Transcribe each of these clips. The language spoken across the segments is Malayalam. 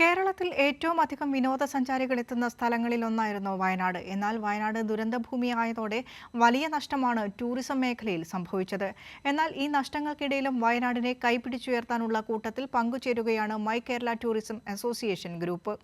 കേരളത്തിൽ ഏറ്റവും അധികം വിനോദസഞ്ചാരികൾ എത്തുന്ന സ്ഥലങ്ങളിൽ ഒന്നായിരുന്നു വയനാട്. എന്നാൽ വയനാട് ദുരന്തഭൂമിയായതോടെ വലിയ നഷ്ടമാണ് ടൂറിസം മേഖലയിൽ സംഭവിച്ചത്. എന്നാൽ ഈ നഷ്ടങ്ങൾക്കിടയിലും വയനാടിനെ കൈപിടിച്ചുയർത്താനുള്ള കൂട്ടത്തിൽ പങ്കുചേരുകയാണ് my Kerala tourism association group.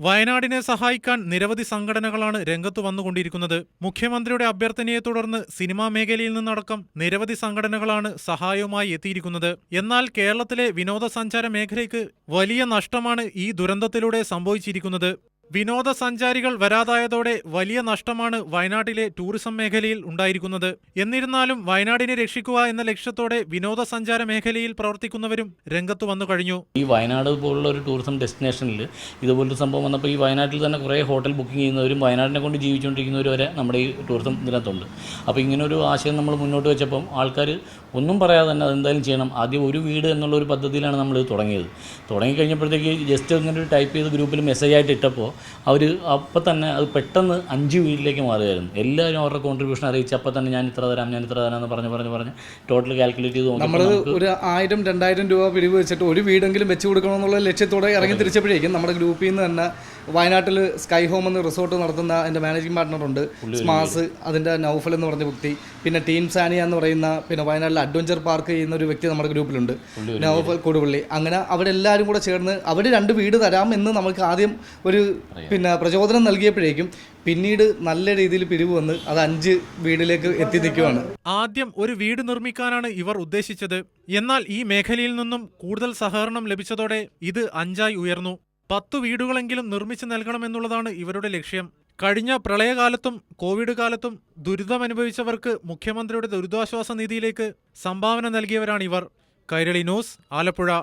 വയനാടിനെ സഹായിക്കാൻ നിരവധി സംഘടനകളാണ് രംഗത്തു വന്നുകൊണ്ടിരിക്കുന്നത്. മുഖ്യമന്ത്രിയുടെ അഭ്യർത്ഥനയെ തുടർന്ന് സിനിമാ മേഖലയിൽ നിന്നടക്കം നിരവധി സംഘടനകളാണ് സഹായവുമായി എത്തിയിരിക്കുന്നത്. എന്നാൽ കേരളത്തിലെ വിനോദസഞ്ചാര മേഖലയ്ക്ക് വലിയ നഷ്ടമാണ് ഈ ദുരന്തത്തിലൂടെ സംഭവിച്ചിരിക്കുന്നത്. വിനോദസഞ്ചാരികൾ വരാതായതോടെ വലിയ നഷ്ടമാണ് വയനാട്ടിലെ ടൂറിസം മേഖലയിൽ ഉണ്ടായിരിക്കുന്നത്. എന്നിരുന്നാലും വയനാടിനെ രക്ഷിക്കുക എന്ന ലക്ഷ്യത്തോടെ വിനോദസഞ്ചാര മേഖലയിൽ പ്രവർത്തിക്കുന്നവരും രംഗത്ത് വന്നു കഴിഞ്ഞു. ഈ വയനാട് പോലുള്ള ഒരു ടൂറിസം ഡെസ്റ്റിനേഷനിൽ ഇതുപോലൊരു സംഭവം വന്നപ്പോൾ ഈ വയനാട്ടിൽ തന്നെ കുറേ ഹോട്ടൽ ബുക്കിംഗ് ചെയ്യുന്നവരും വയനാടിനെ കൊണ്ട് ജീവിച്ചുകൊണ്ടിരിക്കുന്നവരും വരെ നമ്മുടെ ഈ ടൂറിസം ഇതിനകത്തുണ്ട് അപ്പോൾ ഇങ്ങനൊരു ആശയം നമ്മൾ മുന്നോട്ട് വെച്ചപ്പം ആൾക്കാർ ഒന്നും പറയാതെ തന്നെ അതെന്തായാലും ചെയ്യണം. ആദ്യം ഒരു വീട് എന്നുള്ള ഒരു പദ്ധതിയിലാണ് നമ്മൾ തുടങ്ങിയത്. തുടങ്ങിയത് തുടങ്ങിക്കഴിഞ്ഞപ്പോഴത്തേക്ക് ജസ്റ്റ് ഇങ്ങനെ ഒരു ടൈപ്പ് ചെയ്ത് ഗ്രൂപ്പിൽ മെസ്സേജ് ആയിട്ട് ഇട്ടപ്പോൾ അവർ അപ്പം തന്നെ അത് പെട്ടെന്ന് അഞ്ച് വീട്ടിലേക്ക് മാറുകയായിരുന്നു. എല്ലാവരും അവരുടെ കോൺട്രിബ്യൂഷൻ അറിയിച്ച് അപ്പം തന്നെ ഞാൻ ഇത്ര തരാം ഞാൻ ഇത്ര തരാം എന്ന് പറഞ്ഞ് പറഞ്ഞ് പറഞ്ഞ് ടോട്ടൽ കാൽക്കുലേറ്റ് ചെയ്ത് നമ്മൾ ഒരു ആയിരം രണ്ടായിരം രൂപ പിരിവ് വെച്ചിട്ട് ഒരു വീടെങ്കിലും വെച്ച് കൊടുക്കണമെന്നുള്ള ലക്ഷ്യത്തോടെ ഇറങ്ങി തിരിച്ചപ്പോഴേക്കും നമ്മുടെ ഗ്രൂപ്പിൽ നിന്ന് തന്നെ വയനാട്ടിൽ സ്കൈ ഹോം എന്ന റിസോർട്ട് നടത്തുന്ന എന്റെ മാനേജിംഗ് പാർട്ണറുണ്ട് സ്മാസ് അതിന്റെ നൗഫൽ എന്ന് പറഞ്ഞ വ്യക്തി. പിന്നെ ടീം സാനിയ എന്ന് പറയുന്ന പിന്നെ വയനാട്ടിൽ അഡ്വഞ്ചർ പാർക്ക് ചെയ്യുന്ന ഒരു വ്യക്തി നമ്മുടെ ഗ്രൂപ്പിലുണ്ട് നൗഫൽ കൊടുപള്ളി അങ്ങനെ അവരെല്ലാവരും കൂടെ ചേർന്ന് അവർ രണ്ട് വീട് തരാമെന്ന് നമുക്ക് ആദ്യം ഒരു പിന്നെ പ്രചോദനം നൽകിയപ്പോഴേക്കും പിന്നീട് നല്ല രീതിയിൽ പിരിവ് വന്ന് അത് അഞ്ച് വീടിലേക്ക് എത്തി നിൽക്കുകയാണ് ആദ്യം ഒരു വീട് നിർമ്മിക്കാനാണ് ഇവർ ഉദ്ദേശിച്ചത്. എന്നാൽ ഈ മേഖലയിൽ നിന്നും കൂടുതൽ സഹകരണം ലഭിച്ചതോടെ ഇത് അഞ്ചായി ഉയർന്നു. പത്തു വീടുകളെങ്കിലും നിർമ്മിച്ചു നൽകണമെന്നുള്ളതാണ് ഇവരുടെ ലക്ഷ്യം. കഴിഞ്ഞ പ്രളയകാലത്തും കോവിഡ് കാലത്തും ദുരിതമനുഭവിച്ചവർക്ക് മുഖ്യമന്ത്രിയുടെ ദുരിതാശ്വാസ നിധിയിലേക്ക് സംഭാവന നൽകിയവരാണിവർ. കൈരളി ന്യൂസ് ആലപ്പുഴ.